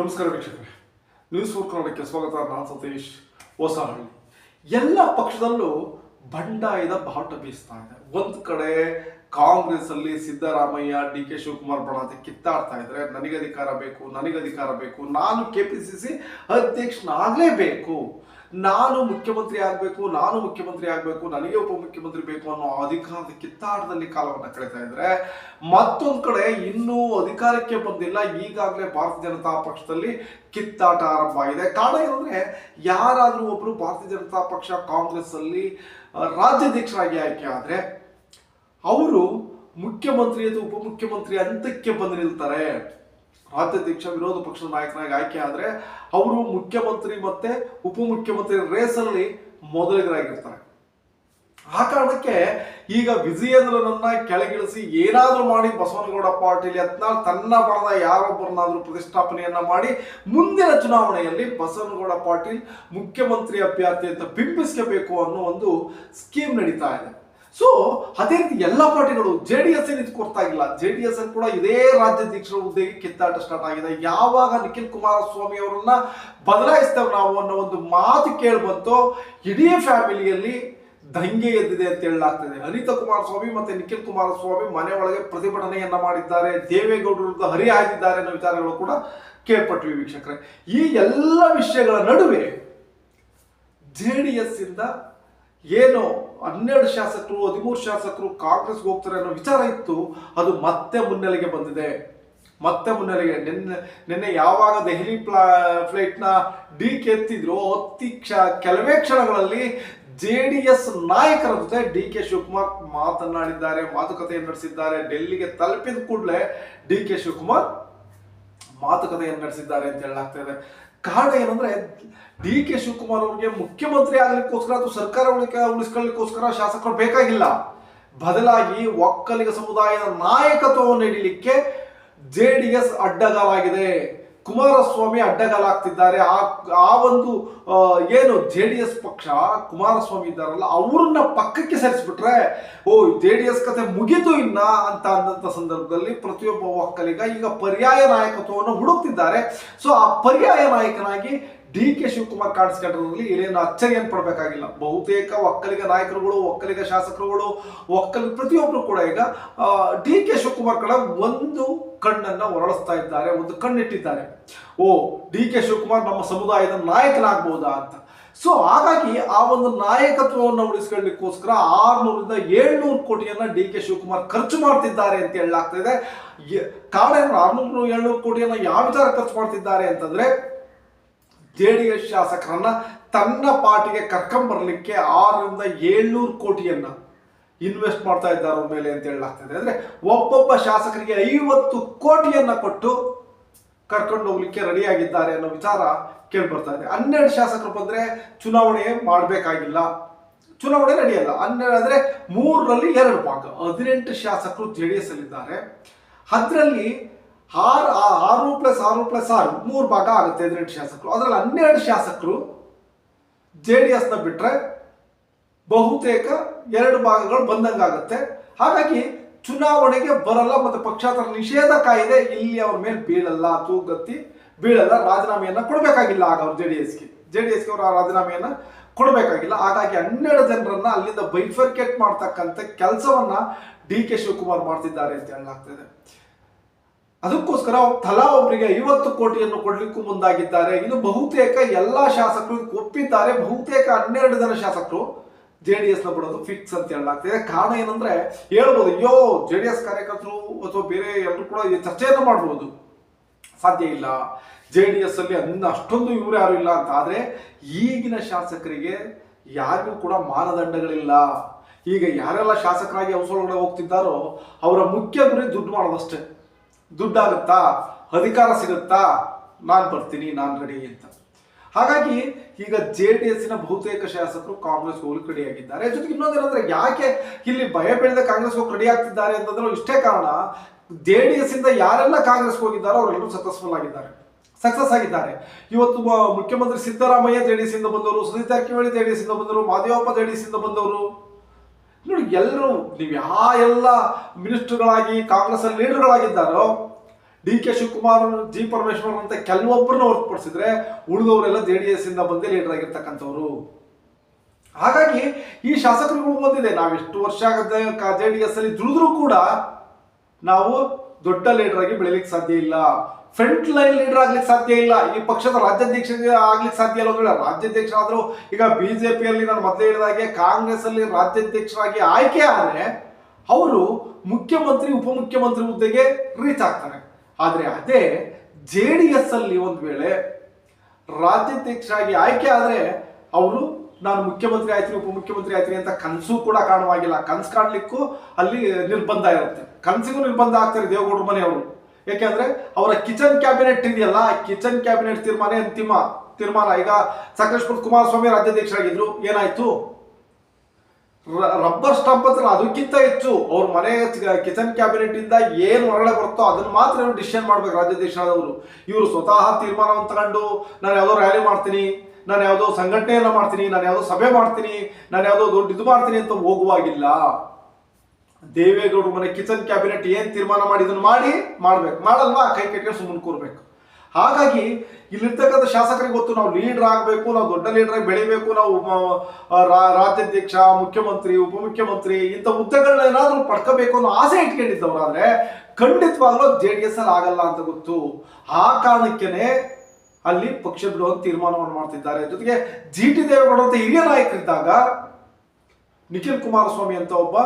ನಮಸ್ಕಾರ ವೀಕ್ಷಕರೇ. News four ಕನ್ನಡಕ್ಕೆ ಸ್ವಾಗತ. ನಾನು ಸತೀಶ್. ಹೊಸಹಳ್ಳಿ ಎಲ್ಲ ಪಕ್ಷದಲ್ಲೂ ಬಂಡಾಯದ ಬಾಟ ಬೀಸ್ತಾ ಇದೆ. ಒಂದು ಕಡೆ ಕಾಂಗ್ರೆಸ್ ಅಲ್ಲಿ ಸಿದ್ದರಾಮಯ್ಯ, ಡಿ ಕೆ ಶಿವಕುಮಾರ್ ಬಣತೆ ಕಿತ್ತಾಡ್ತಾ ಇದ್ರೆ ನನಗೆ ಅಧಿಕಾರ ಬೇಕು, ನನಗೆ ಅಧಿಕಾರ ಬೇಕು, ನಾನು ಕೆ ಪಿ ಸಿ ಸಿ ಅಧ್ಯಕ್ಷನಾಗಲೇಬೇಕು. ನಾನು ಮುಖ್ಯಮಂತ್ರಿ ಆಗಬೇಕು, ನಾನು ಮುಖ್ಯಮಂತ್ರಿ ಆಗಬೇಕು, ನನಗೆ ಉಪಮುಖ್ಯಮಂತ್ರಿ ಬೇಕು ಅನ್ನೋ ಅಧಿಕಾರದ ಕಿತ್ತಾಟದಲ್ಲಿ ಕಾಲವನ್ನು ಕಳೀತಾ ಇದ್ರೆ ಮತ್ತೊಂದು ಕಡೆ ಇನ್ನೂ ಅಧಿಕಾರಕ್ಕೆ ಬಂದಿಲ್ಲ. ಈಗಾಗಲೇ ಭಾರತೀಯ ಜನತಾ ಪಕ್ಷದಲ್ಲಿ ಕಿತ್ತಾಟ ಆರಂಭ ಆಗಿದೆ. ಕಾರಣ ಏನಂದ್ರೆ ಯಾರಾದರೂ ಒಬ್ರು ಭಾರತೀಯ ಜನತಾ ಪಕ್ಷ ಕಾಂಗ್ರೆಸ್ ಅಲ್ಲಿ ರಾಜ್ಯಾಧ್ಯಕ್ಷರಾಗಿ ಆಯ್ಕೆ ಆದ್ರೆ ಅವರು ಮುಖ್ಯಮಂತ್ರಿ ಅಥವಾ ಉಪಮುಖ್ಯಮಂತ್ರಿ ಹಂತಕ್ಕೆ ಬಂದು ನಿಲ್ತಾರೆ ರಾಜ್ಯಾಧ್ಯಕ್ಷ ವಿರೋಧ ಪಕ್ಷದ ನಾಯಕನಾಗಿ ಆಯ್ಕೆ ಆದರೆ ಅವರು ಮುಖ್ಯಮಂತ್ರಿ ಮತ್ತೆ ಉಪಮುಖ್ಯಮಂತ್ರಿ ರೇಸಲ್ಲಿ ಮೊದಲಿಗರಾಗಿರ್ತಾರೆ. ಆ ಕಾರಣಕ್ಕೆ ಈಗ ವಿಜಯೇಂದ್ರನನ್ನ ಕೆಳಗಿಳಿಸಿ ಏನಾದ್ರೂ ಮಾಡಿ ಬಸವನಗೌಡ ಪಾಟೀಲ್ ಯತ್ನಾಳ್ ತನ್ನ ಬಣದ ಯಾರೊಬ್ಬರನ್ನಾದರೂ ಪ್ರತಿಷ್ಠಾಪನೆಯನ್ನ ಮಾಡಿ ಮುಂದಿನ ಚುನಾವಣೆಯಲ್ಲಿ ಬಸವನಗೌಡ ಪಾಟೀಲ್ ಮುಖ್ಯಮಂತ್ರಿ ಅಭ್ಯರ್ಥಿ ಅಂತ ಬಿಂಬಿಸ್ಕೋಬೇಕು ಅನ್ನೋ ಒಂದು ಸ್ಕೀಮ್ ನಡೀತಾ ಇದೆ. ಸೊ ಅದೇ ರೀತಿ ಎಲ್ಲ ಪಾರ್ಟಿಗಳು ಜೆ ಡಿ ಎಸ್ ಇದು ಕೊಡ್ತಾ ಇಲ್ಲ? ಜೆ ಡಿ ಎಸ್ ಕೂಡ ಇದೇ ರಾಜ್ಯಾಧ್ಯಕ್ಷರ ಹುದ್ದೆಗೆ ಕಿತ್ತಾಟ ಸ್ಟಾರ್ಟ್ ಆಗಿದೆ. ಯಾವಾಗ ನಿಖಿಲ್ ಕುಮಾರಸ್ವಾಮಿ ಅವರನ್ನ ಬದಲಾಯಿಸ್ತೇವೆ ನಾವು ಅನ್ನೋ ಒಂದು ಮಾತು ಕೇಳಿ ಬಂತು ಇಡೀ ಫ್ಯಾಮಿಲಿಯಲ್ಲಿ ದಂಗೆ ಎದ್ದಿದೆ ಅಂತ ಹೇಳಲಾಗ್ತದೆ. ಅನಿತಾ ಕುಮಾರಸ್ವಾಮಿ ಮತ್ತೆ ನಿಖಿಲ್ ಕುಮಾರಸ್ವಾಮಿ ಮನೆ ಒಳಗೆ ಪ್ರತಿಭಟನೆಯನ್ನ ಮಾಡಿದ್ದಾರೆ, ದೇವೇಗೌಡರ ವಿರುದ್ಧ ಹರಿಹಾಯ್ದಿದ್ದಾರೆ ಅನ್ನೋ ವಿಚಾರಗಳು ಕೂಡ ಕೇಳ್ಪಟ್ವಿ ವೀಕ್ಷಕರೇ. ಈ ಎಲ್ಲ ವಿಷಯಗಳ ನಡುವೆ ಜೆ ಡಿ ಎಸ್ ಇಂದ ಏನು ಹನ್ನೆರಡು ಶಾಸಕರು, ಹದಿಮೂರು ಶಾಸಕರು ಕಾಂಗ್ರೆಸ್ಗೆ ಹೋಗ್ತಾರೆ ಅನ್ನೋ ವಿಚಾರ ಇತ್ತು. ಅದು ಮತ್ತೆ ಮುನ್ನೆಲೆಗೆ ಬಂದಿದೆ. ಮತ್ತೆ ಮುನ್ನೆಲೆಗೆ ನಿನ್ನೆ ನಿನ್ನೆ ಯಾವಾಗ ದೆಹಲಿ ಪ್ಲಾ, ಫ್ಲೈಟ್ನ ಡಿ ಕೆ ಎತ್ತಿದ್ರು ಅತಿ ಕ್ಷ, ಕೆಲವೇ ಕ್ಷಣಗಳಲ್ಲಿ ಜೆ ಡಿ ಎಸ್ ನಾಯಕರ ಜೊತೆ ಡಿ ಕೆ ಶಿವಕುಮಾರ್ ಮಾತನಾಡಿದ್ದಾರೆ, ಮಾತುಕತೆಯನ್ನು ನಡೆಸಿದ್ದಾರೆ. ಡೆಲ್ಲಿಗೆ ತಲುಪಿದ ಕೂಡಲೇ ಡಿ ಕೆ ಶಿವಕುಮಾರ್ ಮಾತುಕತೆಯನ್ನು ನಡೆಸಿದ್ದಾರೆ ಅಂತ ಹೇಳಲಾಗ್ತಾ ಇದೆ. ಕಾರಣ ಏನಂದ್ರೆ ಡಿ ಕೆ ಶಿವಕುಮಾರ್ ಅವರಿಗೆ ಮುಖ್ಯಮಂತ್ರಿ ಆಗಲಿಕ್ಕೋಸ್ಕರ ಅಥವಾ ಸರ್ಕಾರ ಉಳಿಸ್ಕೊಳ್ಳಿಕ್ಕೋಸ್ಕರ ಶಾಸಕರು ಬೇಕಾಗಿಲ್ಲ. ಬದಲಾಗಿ ಒಕ್ಕಲಿಗ ಸಮುದಾಯದ ನಾಯಕತ್ವವನ್ನು ನೀಡಲಿಕ್ಕೆ ಜೆ ಡಿ ಎಸ್ ಅಡ್ಡಗಾಲಾಗಿದೆ. ಕುಮಾರಸ್ವಾಮಿ ಅಡ್ಡಗಾಲಾಗ್ತಿದ್ದಾರೆ. ಆ ಆ ಒಂದು ಏನು ಜೆ ಡಿ ಎಸ್ ಪಕ್ಷ ಕುಮಾರಸ್ವಾಮಿ ಇದ್ದಾರಲ್ಲ, ಅವ್ರನ್ನ ಪಕ್ಕಕ್ಕೆ ಸರಿಸ್ಬಿಟ್ರೆ, ಓ, ಜೆ ಡಿ ಎಸ್ ಕತೆ ಮುಗಿತು ಇನ್ನ ಅಂತ ಅಂದಂಥ ಸಂದರ್ಭದಲ್ಲಿ ಪ್ರತಿಯೊಬ್ಬ ಒಕ್ಕಲಿಗ ಈಗ ಪರ್ಯಾಯ ನಾಯಕತ್ವವನ್ನು ಹುಡುಕ್ತಿದ್ದಾರೆ. ಸೊ ಆ ಪರ್ಯಾಯ ನಾಯಕನಾಗಿ ಡಿ ಕೆ ಶಿವಕುಮಾರ್ ಕಾಣಿಸ್ಕೊಂಡ್ರಲ್ಲಿ ಇಲ್ಲೇನು ಅಚ್ಚರಿಯನ್ನು ಪಡಬೇಕಾಗಿಲ್ಲ. ಬಹುತೇಕ ಒಕ್ಕಲಿಗ ನಾಯಕರುಗಳು, ಒಕ್ಕಲಿಗ ಶಾಸಕರುಗಳು, ಒಕ್ಕಲಿಗ ಪ್ರತಿಯೊಬ್ಬರು ಕೂಡ ಈಗ ಡಿ ಕೆ ಶಿವಕುಮಾರ್ ಕಡೆ ಒಂದು ಕಣ್ಣನ್ನ ಹೊರಳಿಸ್ತಾ ಇದ್ದಾರೆ, ಒಂದು ಕಣ್ಣಿಟ್ಟಿದ್ದಾರೆ. ಓ, ಡಿ ಕೆ ಶಿವಕುಮಾರ್ ನಮ್ಮ ಸಮುದಾಯದ ನಾಯಕನಾಗ್ಬೋದಾ ಅಂತ. ಸೊ ಹಾಗಾಗಿ ಆ ಒಂದು ನಾಯಕತ್ವವನ್ನು ಉಳಿಸ್ಕೊಳ್ಳಿಕ್ಕೋಸ್ಕರ ಆರ್ನೂರಿಂದ ಏಳ್ನೂರು ಕೋಟಿಯನ್ನ ಡಿ ಕೆ ಶಿವಕುಮಾರ್ ಖರ್ಚು ಮಾಡ್ತಿದ್ದಾರೆ ಅಂತ ಹೇಳಲಾಗ್ತಾ ಇದೆ. ಯ- ಕಾರಣ ಏನು? ಆರ್ನೂರು, ಏಳ್ನೂರು ಕೋಟಿಯನ್ನ ಯಾವ ವಿಚಾರ ಖರ್ಚು ಮಾಡ್ತಿದ್ದಾರೆ ಅಂತಂದ್ರೆ, ಜೆ ಡಿ ಎಸ್ ಶಾಸಕರನ್ನ ತನ್ನ ಪಾರ್ಟಿಗೆ ಕರ್ಕೊಂಬರ್ಲಿಕ್ಕೆ ಆರರಿಂದ ಏಳ್ನೂರು ಕೋಟಿಯನ್ನ ಇನ್ವೆಸ್ಟ್ ಮಾಡ್ತಾ ಇದ್ದಾರೆ ಅವ್ರ ಮೇಲೆ ಅಂತ ಹೇಳಲಾಗ್ತದೆ. ಅಂದ್ರೆ ಒಬ್ಬೊಬ್ಬ ಶಾಸಕರಿಗೆ ಐವತ್ತು ಕೋಟಿಯನ್ನ ಕೊಟ್ಟು ಕರ್ಕೊಂಡು ಹೋಗ್ಲಿಕ್ಕೆ ರೆಡಿ ಆಗಿದ್ದಾರೆ ಅನ್ನೋ ವಿಚಾರ ಕೇಳಿ ಬರ್ತಾ ಇದೆ. ಹನ್ನೆರಡು ಶಾಸಕರು ಬಂದ್ರೆ ಚುನಾವಣೆ ಮಾಡಬೇಕಾಗಿಲ್ಲ. ಚುನಾವಣೆ ನಡೆಯಲ್ಲ ಹನ್ನೆರಡು ಅಂದ್ರೆ ಮೂರರಲ್ಲಿ ಎರಡು ಭಾಗ. ಹದಿನೆಂಟು ಶಾಸಕರು ಜೆ ಡಿ ಎಸ್ ಅಲ್ಲಿದ್ದಾರೆ. ಅದರಲ್ಲಿ ಆರು ಆರು ಪ್ಲಸ್ ಆರು ಪ್ಲಸ್ ಆರು ಮೂರು ಭಾಗ ಆಗುತ್ತೆ ಹದಿನೆಂಟು ಶಾಸಕರು. ಅದರಲ್ಲಿ ಹನ್ನೆರಡು ಶಾಸಕರು ಜೆ ಡಿ ಎಸ್ನ ಬಿಟ್ರೆ ಬಹುತೇಕ ಎರಡು ಭಾಗಗಳು ಬಂದಂಗಾಗುತ್ತೆ. ಹಾಗಾಗಿ ಚುನಾವಣೆಗೆ ಬರಲ್ಲ ಮತ್ತು ಪಕ್ಷಾಂತರ ನಿಷೇಧ ಕಾಯಿದೆ ಇಲ್ಲಿ ಅವ್ರ ಮೇಲೆ ಬೀಳಲ್ಲ, ತೂಗತ್ತಿ ಬೀಳಲ್ಲ, ರಾಜೀನಾಮೆಯನ್ನು ಕೊಡಬೇಕಾಗಿಲ್ಲ ಆಗ ಅವ್ರು ಜೆ ಡಿ ಎಸ್ಗೆ. ಜೆ ಡಿ ಎಸ್ಗೆ ಅವರು ಆ ರಾಜೀನಾಮೆಯನ್ನ ಕೊಡಬೇಕಾಗಿಲ್ಲ. ಹಾಗಾಗಿ ಹನ್ನೆರಡು ಜನರನ್ನ ಅಲ್ಲಿಂದ ಬೈಫರ್ಕೇಟ್ ಮಾಡ್ತಕ್ಕಂಥ ಕೆಲಸವನ್ನ ಡಿ ಕೆ ಶಿವಕುಮಾರ್ ಮಾಡ್ತಿದ್ದಾರೆ ಅಂತ ಹೇಳಲಾಗ್ತದೆ ಅದಕ್ಕೋಸ್ಕರ ತಲಾ ಒಬ್ಬರಿಗೆ ಐವತ್ತು ಕೋಟಿಯನ್ನು ಕೊಡಲಿಕ್ಕೂ ಮುಂದಾಗಿದ್ದಾರೆ. ಇದು ಬಹುತೇಕ ಎಲ್ಲಾ ಶಾಸಕರು ಒಪ್ಪಿದ್ದಾರೆ. ಬಹುತೇಕ ಹನ್ನೆರಡು ಜನ ಶಾಸಕರು ಜೆ ಡಿ ಎಸ್ನ ಬಿಡೋದು ಫಿಕ್ಸ್ ಅಂತ ಹೇಳಲಾಗ್ತದೆ. ಕಾರಣ ಏನಂದ್ರೆ ಹೇಳ್ಬೋದು, ಅಯ್ಯೋ ಜೆ ಡಿ ಎಸ್ ಕಾರ್ಯಕರ್ತರು ಅಥವಾ ಬೇರೆ ಎಲ್ಲರೂ ಕೂಡ ಈ ಚರ್ಚೆಯನ್ನು ಮಾಡ್ಬೋದು. ಸಾಧ್ಯ ಇಲ್ಲ. ಜೆ ಡಿ ಎಸ್ ಅಲ್ಲಿ ಅನ್ನ ಅಷ್ಟೊಂದು ಇವರು ಯಾರು ಇಲ್ಲ ಅಂತ. ಆದ್ರೆ ಈಗಿನ ಶಾಸಕರಿಗೆ ಯಾರಿಗೂ ಕೂಡ ಮಾನದಂಡಗಳಿಲ್ಲ. ಈಗ ಯಾರೆಲ್ಲ ಶಾಸಕರಾಗಿ ಅವಸರಗಳ ಹೋಗ್ತಿದ್ದಾರೋ, ಅವರ ಮುಖ್ಯ ಗುರಿ ದುಡ್ಡು ಮಾಡೋದಷ್ಟೇ. ದುಡ್ಡಾಗುತ್ತಾ? ಅಧಿಕಾರ ಸಿಗುತ್ತಾ? ನಾನು ಬರ್ತೀನಿ, ನಾನು ರೆಡಿ ಅಂತ. ಹಾಗಾಗಿ ಈಗ ಜೆ ಡಿ ಎಸ್ಸಿನ ಬಹುತೇಕ ಶಾಸಕರು ಕಾಂಗ್ರೆಸ್ ಹೋಗ್ಲಿಕ್ಕೆ ರೆಡಿ ಆಗಿದ್ದಾರೆ. ಜೊತೆಗೆ ಇನ್ನೊಂದೇನಂದ್ರೆ ಯಾಕೆ ಇಲ್ಲಿ ಭಯ ಬೆಳೆದ ಕಾಂಗ್ರೆಸ್ ಹೋಗಿ ರೆಡಿ ಆಗ್ತಿದ್ದಾರೆ ಅಂತಂದ್ರೆ ಇಷ್ಟೇ ಕಾರಣ ಜೆ ಡಿ ಎಸ್ ಇಂದ ಯಾರೆಲ್ಲ ಕಾಂಗ್ರೆಸ್ ಹೋಗಿದ್ದಾರೋ ಅವರೆಲ್ಲರೂ ಸಕ್ಸಸ್ಫುಲ್ ಆಗಿದ್ದಾರೆ. ಸಕ್ಸಸ್ ಆಗಿದ್ದಾರೆ. ಇವತ್ತು ಮುಖ್ಯಮಂತ್ರಿ ಸಿದ್ದರಾಮಯ್ಯ ಜೆ ಡಿ ಎಸ್ ಇಂದ ಬಂದವರು Suneeth Jarkiholi J D S ಇಂದ ಬಂದವರು ಮಾದೇವಪ್ಪ ಜೆ ಡಿ ಎಸ್ ಇಂದ ಬಂದವರು. ನೋಡಿ, ಎಲ್ಲರೂ, ನೀವು ಯಾವ ಎಲ್ಲ ಮಿನಿಸ್ಟರ್ಗಳಾಗಿ Congress ಲೀಡರ್ಗಳಾಗಿದ್ದಾರೋ D K Shivakumar, G Parameshwar ಅಂತ ಕೆಲವೊಬ್ಬರನ್ನ ಹೊರತುಪಡಿಸಿದ್ರೆ ಉಳಿದವರೆಲ್ಲ ಜೆ ಡಿ ಎಸ್ ಇಂದ ಬಂದೇ ಲೀಡರ್ ಆಗಿರ್ತಕ್ಕಂಥವ್ರು. ಹಾಗಾಗಿ ಈ ಶಾಸಕರುಗಳು ಬಂದಿದೆ. ನಾವು ಎಷ್ಟು ವರ್ಷ ಜೆ ಡಿ ಎಸ್ ಅಲ್ಲಿ ದುಡಿದ್ರೂ ಕೂಡ ನಾವು ದೊಡ್ಡ ಲೀಡರ್ ಆಗಿ ಬೆಳಿಲಿಕ್ಕೆ ಸಾಧ್ಯ ಇಲ್ಲ. ಫ್ರಂಟ್ ಲೈನ್ ಲೀಡರ್ ಆಗ್ಲಿಕ್ಕೆ ಸಾಧ್ಯ ಇಲ್ಲ. ಈ ಪಕ್ಷದ ರಾಜ್ಯಾಧ್ಯಕ್ಷ ಆಗ್ಲಿಕ್ಕೆ ಸಾಧ್ಯ ಇಲ್ಲ ಅಂದ್ರೆ ರಾಜ್ಯಾಧ್ಯಕ್ಷ ಆದರೂ ಈಗ ಬಿಜೆಪಿಯಲ್ಲಿ ನಾನು ಮೊದಲೇ ಹೇಳಿದಾಗೆ ಕಾಂಗ್ರೆಸ್ ಅಲ್ಲಿ ರಾಜ್ಯಾಧ್ಯಕ್ಷರಾಗಿ ಆಯ್ಕೆ ಆದರೆ ಅವರು ಮುಖ್ಯಮಂತ್ರಿ, ಉಪಮುಖ್ಯಮಂತ್ರಿ ಹುದ್ದೆಗೆ ರೀಚ್ ಆಗ್ತಾರೆ. ಆದ್ರೆ ಅದೇ ಜೆ ಡಿ ಎಸ್ ಅಲ್ಲಿ ಒಂದು ವೇಳೆ ರಾಜ್ಯಾಧ್ಯಕ್ಷರಾಗಿ ಆಯ್ಕೆ ಆದ್ರೆ ಅವರು, ನಾನು ಮುಖ್ಯಮಂತ್ರಿ ಆಯ್ತೀನಿ, ಉಪಮುಖ್ಯಮಂತ್ರಿ ಆಯ್ತೀನಿ ಅಂತ ಕನಸು ಕೂಡ ಕಾಣುವಾಗಿಲ್ಲ. ಕನಸು ಕಾಣಲಿಕ್ಕೂ ಅಲ್ಲಿ ನಿರ್ಬಂಧ ಇರುತ್ತೆ. ಕನಸಿಗೂ ನಿರ್ಬಂಧ ಆಗ್ತಾರೆ ದೇವೇಗೌಡರ ಮನೆಯವರು ಯಾಕೆಂದ್ರೆ ಅವರ ಕಿಚನ್ ಕ್ಯಾಬಿನೆಟ್ ಇದೆಯಲ್ಲ ಕಿಚನ್ ಕ್ಯಾಬಿನೆಟ್ ತೀರ್ಮಾನ, ಅಂತಿಮ ತೀರ್ಮಾನ. ಈಗ ಸಕಲೇಶ್ವರ ಕುಮಾರಸ್ವಾಮಿ ರಾಜ್ಯಾಧ್ಯಕ್ಷರಾಗಿದ್ರು. ಏನಾಯ್ತು? ರಬ್ಬರ್ ಸ್ಟಾಂಪ್ ಅಂತ ಅದಕ್ಕಿಂತ ಹೆಚ್ಚು ಅವ್ರ ಮನೆ ಕಿಚನ್ ಕ್ಯಾಬಿನೆಟ್ ಇಂದ ಏನು ಹೊರಗಡೆ ಬರುತ್ತೋ ಅದನ್ನ ಮಾತ್ರ ಇವ್ರು ಡಿಸಿಷನ್ ಮಾಡ್ಬೇಕು ರಾಜ್ಯಾಧ್ಯಕ್ಷರಾದವರು ಇವರು ಸ್ವತಃ ತೀರ್ಮಾನವನ್ನು ತಗೊಂಡು, ನಾನು ಯಾವುದೋ ರ್ಯಾಲಿ ಮಾಡ್ತೀನಿ, ನಾನು ಯಾವುದೋ ಸಂಘಟನೆಯನ್ನ ಮಾಡ್ತೀನಿ, ನಾನು ಯಾವುದೋ ಸಭೆ ಮಾಡ್ತೀನಿ, ನಾನು ಯಾವುದೋ ದೊಡ್ಡ ಇದು ಮಾಡ್ತೀನಿ ಅಂತ ಹೋಗುವಾಗಿಲ್ಲ. ದೇವೇಗೌಡರು ಮನೆ ಕಿಚನ್ ಕ್ಯಾಬಿನೆಟ್ ಏನ್ ತೀರ್ಮಾನ ಮಾಡಿದನ್ನು ಮಾಡಿ ಮಾಡ್ಬೇಕು. ಮಾಡಲ್ವಾ? ಕೈ ಕಟ್ಟಿ ಸುಮ್ಮನೆ ಕೂರ್ಬೇಕು. ಹಾಗಾಗಿ ಇಲ್ಲಿರ್ತಕ್ಕಂಥ ಶಾಸಕರಿಗೆ ಗೊತ್ತು, ನಾವು ಲೀಡರ್ ಆಗಬೇಕು, ನಾವು ದೊಡ್ಡ ಲೀಡರ್ ಆಗಿ ಬೆಳಿಬೇಕು, ನಾವು ರಾಜ್ಯಾಧ್ಯಕ್ಷ, ಮುಖ್ಯಮಂತ್ರಿ, ಉಪಮುಖ್ಯಮಂತ್ರಿ ಇಂಥ ಹುದ್ದೆಗಳನ್ನ ಏನಾದರೂ ಪಡ್ಕೋಬೇಕು ಅನ್ನೋ ಆಸೆ ಇಟ್ಕೊಂಡಿದ್ದವರಾದ್ರೆ ಖಂಡಿತವಾಗ್ಲೂ ಜೆ ಡಿ ಎಸ್ ಅಲ್ಲಿ ಆಗಲ್ಲ ಅಂತ ಗೊತ್ತು. ಆ ಕಾರಣಕ್ಕೇನೆ ಅಲ್ಲಿ ಪಕ್ಷ ಬಿಡುವ ತೀರ್ಮಾನವನ್ನು ಮಾಡ್ತಿದ್ದಾರೆ. ಜೊತೆಗೆ ಜಿ ಟಿ ದೇವೇಗೌಡ ಅಂತ ಹಿರಿಯ ನಾಯಕರಿದ್ದಾಗ ನಿಖಿಲ್ ಕುಮಾರಸ್ವಾಮಿ ಅಂತ ಒಬ್ಬ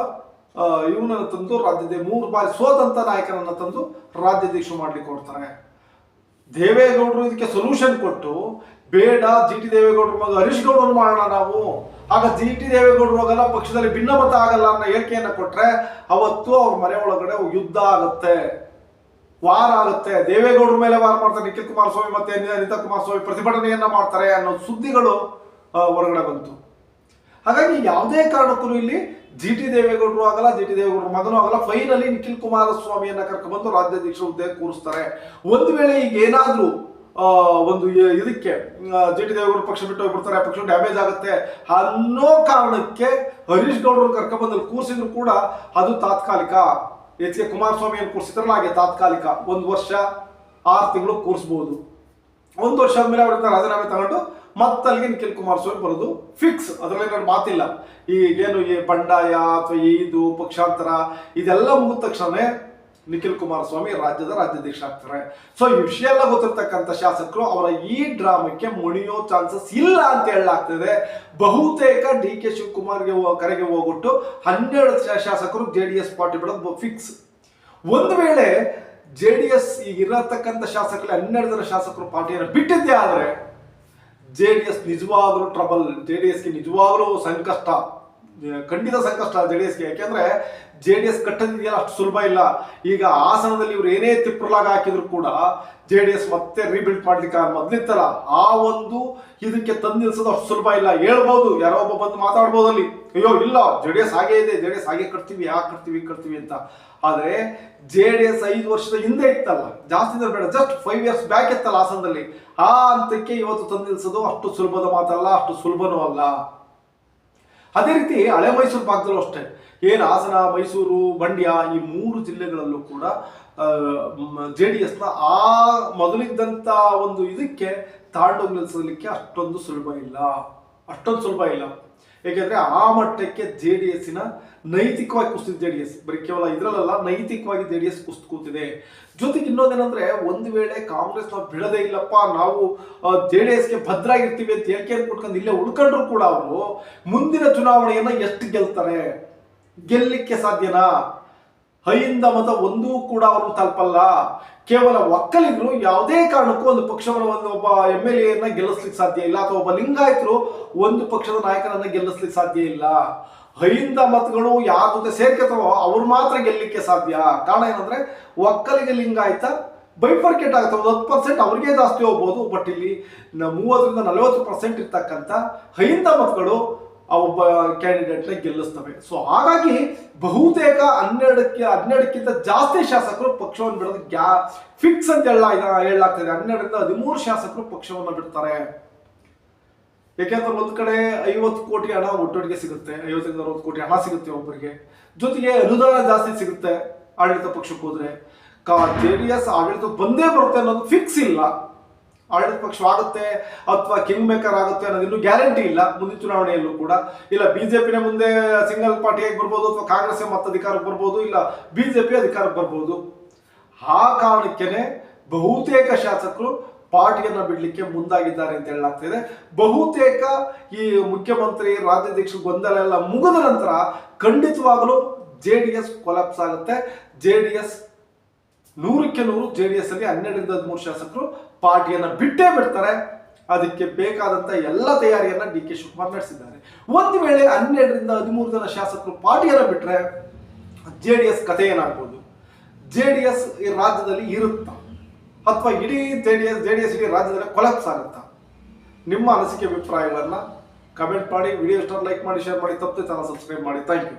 ಇವನನ್ನು ತಂದು ರಾಜ್ಯದ ಮೂರು ಬಾರಿ ಸೋತಂತ ನಾಯಕನನ್ನು ತಂದು ರಾಜ್ಯಾಧ್ಯಕ್ಷ ಮಾಡ್ಲಿಕ್ಕೆ ಕೊಡ್ತಾರೆ ದೇವೇಗೌಡರು ಇದಕ್ಕೆ ಸೊಲ್ಯೂಷನ್ ಕೊಟ್ಟು ಬೇಡ ಜಿ ಟಿ ದೇವೇಗೌಡರ ಮಗ ಹರೀಶ್ ಗೌಡರು ಮಾಡೋಣ ನಾವು. ಆಗ ಜಿ ಟಿ ದೇವೇಗೌಡರು ಹೋಗಲ್ಲ ಪಕ್ಷದಲ್ಲಿ ಭಿನ್ನಮತ ಆಗಲ್ಲ ಅನ್ನೋ ಹೇಳಿಕೆಯನ್ನು ಕೊಟ್ರೆ ಅವತ್ತು ಅವ್ರ ಮನೆ ಒಳಗಡೆ ಯುದ್ಧ ಆಗುತ್ತೆ. ವಾರ ಆಗುತ್ತೆ. ದೇವೇಗೌಡರ ಮೇಲೆ ವಾರ ಮಾಡ್ತಾರೆ. ನಿಖಿಲ್ ಕುಮಾರಸ್ವಾಮಿ ಮತ್ತೆ ಅನಿತಾ ಕುಮಾರಸ್ವಾಮಿ ಪ್ರತಿಭಟನೆಯನ್ನ ಮಾಡ್ತಾರೆ ಅನ್ನೋ ಸುದ್ದಿಗಳು ಹೊರಗಡೆ ಬಂತು. ಹಾಗಾಗಿ ಯಾವುದೇ ಕಾರಣಕ್ಕೂ ಇಲ್ಲಿ ಜಿ ಟಿ ದೇವೇಗೌಡರು ಆಗಲ್ಲ, ಜಿ ಟಿ ದೇವೇಗೌಡರ ಮಗನೂ ಆಗಲ್ಲ ಫೈನಲಿ ನಿಖಿಲ್ ಕುಮಾರಸ್ವಾಮಿಯನ್ನ ಕರ್ಕೊಂಡ್ಬಂದು ರಾಜ್ಯಾಧ್ಯಕ್ಷ ಹುದ್ದೆ ಕೂರಿಸ್ತಾರೆ. ಒಂದು ವೇಳೆ ಈಗ ಏನಾದರೂ ಒಂದು ಇದಕ್ಕೆ ಜಿ ಟಿ ದೇವೇಗೌಡರು ಪಕ್ಷ ಬಿಟ್ಟು ಹೋಗ್ಬಿಡ್ತಾರೆ ಪಕ್ಷ ಡ್ಯಾಮೇಜ್ ಆಗುತ್ತೆ ಅನ್ನೋ ಕಾರಣಕ್ಕೆ ಹರೀಶ್ ಗೌಡರು ಕರ್ಕೊಂಡ್ಬಂದಲ್ಲಿ ಕೂರಿಸಿದ್ರು ಕೂಡ ಅದು ತಾತ್ಕಾಲಿಕ. ಎಚ್ ಕೆ ಕುಮಾರಸ್ವಾಮಿಯನ್ನು ಕೂರಿಸಿದ್ರಲ್ಲ, ಹಾಗೆ ತಾತ್ಕಾಲಿಕ. ಒಂದು ವರ್ಷ, ಆರು ತಿಂಗಳು ಕೂರಿಸ್ಬೋದು. ಒಂದು ವರ್ಷ ಆದಮೇಲೆ ಅವರಿಂದ ರಾಜೀನಾಮೆ ತಗೊಂಡು ಮತ್ತಲ್ಲಿಗೆ ನಿಖಿಲ್ ಕುಮಾರಸ್ವಾಮಿ ಬರೋದು ಫಿಕ್ಸ್ ಅದರಲ್ಲಿ ನನ್ನ ಮಾತಿಲ್ಲ. ಈಗೇನು ಈ ಬಂಡಾಯ ಅಥವಾ ಇದು, ಪಕ್ಷಾಂತರ, ಇದೆಲ್ಲ ಮುಗಿದ ತಕ್ಷಣ ನಿಖಿಲ್ ಕುಮಾರಸ್ವಾಮಿ ರಾಜ್ಯದ ರಾಜ್ಯಾಧ್ಯಕ್ಷ ಆಗ್ತಾರೆ. ಸೊ ಈ ವಿಷಯ ಎಲ್ಲ ಗೊತ್ತಿರ್ತಕ್ಕಂಥ ಶಾಸಕರು ಅವರ ಈ ಡ್ರಾಮಕ್ಕೆ ಮುಣಿಯೋ ಚಾನ್ಸಸ್ ಇಲ್ಲ ಅಂತ ಹೇಳಲಾಗ್ತದೆ ಬಹುತೇಕ ಡಿ ಕೆ ಶಿವಕುಮಾರ್ಗೆ ಕರೆಗೆ ಹೋಗ್ಬಿಟ್ಟು ಹನ್ನೆರಡು ಶಾಸಕರು ಜೆ ಡಿ ಎಸ್ ಪಾರ್ಟಿ ಬಿಡೋದು ಫಿಕ್ಸ್ ಒಂದು ವೇಳೆ ಜೆ ಡಿ ಎಸ್ ಈಗ ಇರತಕ್ಕಂಥ ಶಾಸಕರಲ್ಲಿ ಹನ್ನೆರಡು ಜನ ಶಾಸಕರು ಪಾರ್ಟಿಯನ್ನು ಬಿಟ್ಟಿದ್ದೇ ಆದರೆ? ಜೆ ಡಿ ಎಸ್ ನಿಜವಾಗ್ಲೂ ಟ್ರಬಲ್ ಜೆ ಡಿ ಎಸ್ಗೆ ನಿಜವಾಗ್ಲೂ ಸಂಕಷ್ಟ. ಖಂಡಿತ ಸಂಕಷ್ಟ ಜೆ ಡಿ ಎಸ್ಗೆ ಯಾಕೆಂದ್ರೆ ಜೆ ಡಿ ಎಸ್ ಕಟ್ಟದಿದೆಯಲ್ಲ, ಅಷ್ಟು ಸುಲಭ ಇಲ್ಲ. ಈಗ ಹಾಸನದಲ್ಲಿ ಇವರು ಏನೇ ತಿಪ್ಪಲಾಗ ಹಾಕಿದ್ರು ಕೂಡ ಜೆ ಡಿ ಎಸ್ ಮತ್ತೆ ರೀಬಿಲ್ಡ್ ಮಾಡ್ಲಿಕ್ಕೆ ಮೊದ್ಲಿತ್ತಲ್ಲ, ಆ ಒಂದು ಇದಕ್ಕೆ ತಂದು ಅಷ್ಟು ಸುಲಭ ಇಲ್ಲ. ಹೇಳ್ಬೋದು, ಯಾರೋ ಒಬ್ಬ ಬಂದು ಮಾತಾಡ್ಬೋದು ಅಲ್ಲಿ ಅಯ್ಯೋ, ಇಲ್ಲ, ಜೆ ಡಿ ಎಸ್ ಹಾಗೇ ಇದೆ, ಜೆ ಡಿ ಎಸ್ ಹಾಗೆ ಕಟ್ತೀವಿ, ಯಾಕೆ ಕಟ್ತೀವಿ ಕಟ್ತೀವಿ ಅಂತ. ಆದರೆ, ಜೆ ಡಿ ಎಸ್ ಐದು ವರ್ಷದ ಹಿಂದೆ ಇತ್ತಲ್ಲ, ಜಾಸ್ತಿ ಅಂದ್ರೆ ಬೇಡ ಜಸ್ಟ್ ಫೈವ್ ಇಯರ್ಸ್ ಬ್ಯಾಕ್ ಇತ್ತಲ್ಲ ಹಾಸನದಲ್ಲಿ ಆ ಹಂತಕ್ಕೆ ಇವತ್ತು ತಂದು ನಿಲ್ಸೋದು ಅಷ್ಟು ಸುಲಭದ ಮಾತಲ್ಲ, ಅಷ್ಟು ಸುಲಭನೂ ಅಲ್ಲ. ಅದೇ ರೀತಿ ಹಳೆ ಮೈಸೂರು ಭಾಗದಲ್ಲೂ ಅಷ್ಟೇ. ಏನು ಹಾಸನ, ಮೈಸೂರು ಮಂಡ್ಯ ಈ ಮೂರು ಜಿಲ್ಲೆಗಳಲ್ಲೂ ಕೂಡ ಜೆ ಡಿ ಎಸ್ನ ಆ ಮೊದಲಿದ್ದಂಥ ಒಂದು ಇದಕ್ಕೆ ತಾಂಡೋಗಿ ನಿಲ್ಲಿಸಲಿಕ್ಕೆ ಅಷ್ಟೊಂದು ಸುಲಭ ಇಲ್ಲ. ಅಷ್ಟೊಂದು ಸುಲಭ ಇಲ್ಲ. ಏಕೆಂದ್ರೆ ಆ ಮಟ್ಟಕ್ಕೆ ಜೆ ಡಿ ಎಸ್ಸಿನ ನೈತಿಕವಾಗಿ ಕುಸಿದ ಜೆ ಡಿ ಎಸ್ ಬರೀ ಕೇವಲ ಇದರಲ್ಲ ನೈತಿಕವಾಗಿ ಜೆ ಡಿ ಎಸ್ ಕುಸ್ತು ಕೂತಿದೆ. ಜೊತೆಗೆ ಇನ್ನೊಂದೇನಂದ್ರೆ, ಒಂದು ವೇಳೆ ಕಾಂಗ್ರೆಸ್ ನಾವು ಬಿಡದೇ ಇಲ್ಲಪ್ಪ, ನಾವು ಜೆ ಡಿ ಎಸ್ಗೆ ಭದ್ರಾಗಿರ್ತೀವಿ ಅಂತ ಹೇಳಿಕೆ ಕೊಟ್ಕೊಂಡು ಇಲ್ಲೇ ಉಳ್ಕೊಂಡ್ರು ಕೂಡ ಅವರು, ಮುಂದಿನ ಚುನಾವಣೆಯನ್ನ ಎಷ್ಟು ಗೆಲ್ತಾರೆ? ಗೆಲ್ಲಲಿಕ್ಕೆ ಸಾಧ್ಯನಾ? ಹೈಯಿಂದ ಮತ ಒಂದೂ ಕೂಡ ಅವರು ತಲುಪಲ್ಲ. ಕೇವಲ ಒಕ್ಕಲಿಗರು ಯಾವುದೇ ಕಾರಣಕ್ಕೂ ಒಂದು ಪಕ್ಷವನ್ನು ಒಂದು ಒಬ್ಬ ಎಂ ಎಲ್ ಎನ್ನ ಗೆಲ್ಲಿಸ್ಲಿಕ್ಕೆ ಸಾಧ್ಯ ಇಲ್ಲ. ಅಥವಾ ಒಬ್ಬ ಲಿಂಗಾಯತರು ಒಂದು ಪಕ್ಷದ ನಾಯಕನನ್ನ ಗೆಲ್ಲಿಸ್ಲಿಕ್ಕೆ ಸಾಧ್ಯ ಇಲ್ಲ. ಹೈಯಿಂದ ಮತಗಳು ಯಾರ ಜೊತೆ ಸೇರ್ಕೊತಾವೋ ಅವ್ರು ಮಾತ್ರ ಗೆಲ್ಲಲಿಕ್ಕೆ ಸಾಧ್ಯ. ಕಾರಣ ಏನಂದ್ರೆ ಒಕ್ಕಲಿಗೆ ಲಿಂಗಾಯತ ಬೈಫರ್ಕೆಟ್ ಆಗುತ್ತೆ ಒಂದು ಹತ್ತು ಪರ್ಸೆಂಟ್ ಅವ್ರಿಗೆ ಜಾಸ್ತಿ ಹೋಗ್ಬೋದು. ಬಟ್ ಇಲ್ಲಿ ಮೂವತ್ತರಿಂದ ನಲವತ್ತು ಪರ್ಸೆಂಟ್ ಇರ್ತಕ್ಕಂಥ ಹೈಂದ ಮತಗಳು ಆ ಒಬ್ಬ ಕ್ಯಾಂಡಿಡೇಟ್ನ ಗೆಲ್ಲಿಸ್ತವೆ. ಸೊ ಹಾಗಾಗಿ ಬಹುತೇಕ ಹನ್ನೆರಡಕ್ಕೆ, ಹನ್ನೆರಡಕ್ಕಿಂತ ಜಾಸ್ತಿ ಶಾಸಕರು ಪಕ್ಷವನ್ನು ಬಿಡೋದು ಗ್ಯಾ ಫಿಕ್ಸ್ ಅಂತ ಹೇಳ ಹೇಳಲಾಗ್ತದೆ. ಹನ್ನೆರಡರಿಂದ ಹದಿಮೂರು ಶಾಸಕರು ಪಕ್ಷವನ್ನು ಬಿಡ್ತಾರೆ. ಯಾಕೆಂದ್ರೆ ಒಂದು ಕಡೆ ಐವತ್ತು ಕೋಟಿ ಹಣ ಒಟ್ಟೊಟ್ಟಿಗೆ ಸಿಗುತ್ತೆ. ಐವತ್ತರಿಂದ ಅರವತ್ತು ಕೋಟಿ ಹಣ ಸಿಗುತ್ತೆ ಒಬ್ಬರಿಗೆ. ಜೊತೆಗೆ ಅನುದಾನ ಜಾಸ್ತಿ ಸಿಗುತ್ತೆ ಆಡಳಿತ ಪಕ್ಷಕ್ಕೆ ಹೋದ್ರೆ. ಕಾ ಜೆ ಡಿ ಎಸ್ ಆಡಳಿತ ಬಂದೇ ಬರುತ್ತೆ ಅನ್ನೋದು ಫಿಕ್ಸ್ ಇಲ್ಲ. ಆಡಳಿತ ಪಕ್ಷವಾಗುತ್ತೆ ಅಥವಾ ಕಿಂಗ್ ಮೇಕರ್ ಆಗುತ್ತೆ ಅನ್ನೋದು ಇನ್ನೂ ಗ್ಯಾರಂಟಿ ಇಲ್ಲ ಮುಂದಿನ ಚುನಾವಣೆಯಲ್ಲೂ ಕೂಡ. ಇಲ್ಲ ಬಿಜೆಪಿನ ಮುಂದೆ ಸಿಂಗಲ್ ಪಾರ್ಟಿಯಾಗಿ ಬರ್ಬೋದು ಅಥವಾ ಕಾಂಗ್ರೆಸ್ ಮತ್ತೆ ಅಧಿಕಾರಕ್ಕೆ ಬರ್ಬೋದು, ಇಲ್ಲ ಬಿಜೆಪಿ ಅಧಿಕಾರಕ್ಕೆ ಬರ್ಬೋದು. ಆ ಕಾರಣಕ್ಕೇನೆ ಬಹುತೇಕ ಶಾಸಕರು ಪಾರ್ಟಿಯನ್ನು ಬಿಡಲಿಕ್ಕೆ ಮುಂದಾಗಿದ್ದಾರೆ ಅಂತ ಹೇಳಲಾಗ್ತಿದೆ ಬಹುತೇಕ ಈ ಮುಖ್ಯಮಂತ್ರಿ, ರಾಜ್ಯಾಧ್ಯಕ್ಷ ಗೊಂದಲ ಎಲ್ಲ ಮುಗಿದ ನಂತರ ಖಂಡಿತವಾಗಲೂ ಜೆ ಡಿ ಎಸ್ ಕೊಲಾಪ್ಸ್ ಆಗುತ್ತೆ. ಜೆ ಡಿ ಎಸ್ ನೂರಕ್ಕೆ ನೂರು ಜೆ ಡಿ ಎಸ್ ಅಲ್ಲಿ ಹನ್ನೆರಡರಿಂದ ಹದಿಮೂರು ಶಾಸಕರು ಪಾರ್ಟಿಯನ್ನ ಬಿಟ್ಟೇ ಬಿಡ್ತಾರೆ. ಅದಕ್ಕೆ ಬೇಕಾದಂತ ಎಲ್ಲ ತಯಾರಿಯನ್ನ ಡಿ ಕೆ ಶಿವಕುಮಾರ್ ನಡೆಸಿದ್ದಾರೆ. ಒಂದು ವೇಳೆ ಹನ್ನೆರಡರಿಂದ ಹದಿಮೂರು ಜನ ಶಾಸಕರು ಪಾರ್ಟಿಯನ್ನ ಬಿಟ್ರೆ ಜೆ ಡಿ ಎಸ್ ಕಥೆ ಏನಾಗ್ಬೋದು? ಜೆ ಡಿ ಎಸ್ ಈ ರಾಜ್ಯದಲ್ಲಿ ಇರುತ್ತಾ? ಅಥವಾ ಇಡೀ J D S J D S ಇಡೀ ರಾಜ್ಯದಲ್ಲಿ ಕೊಲಾಪ್ಸ್ ಆಗುತ್ತಾ? ನಿಮ್ಮ ಅನಿಸಿಕೆ ಅಭಿಪ್ರಾಯಗಳನ್ನ ಕಮೆಂಟ್ ಮಾಡಿ ವಿಡಿಯೋ ಇಷ್ಟ ಲೈಕ್ ಮಾಡಿ ಶೇರ್ ಮಾಡಿ, ತಪ್ಪದೆ ಚಾನಲ್ ಸಬ್ಸ್ಕ್ರೈಬ್ ಮಾಡಿ. Thank you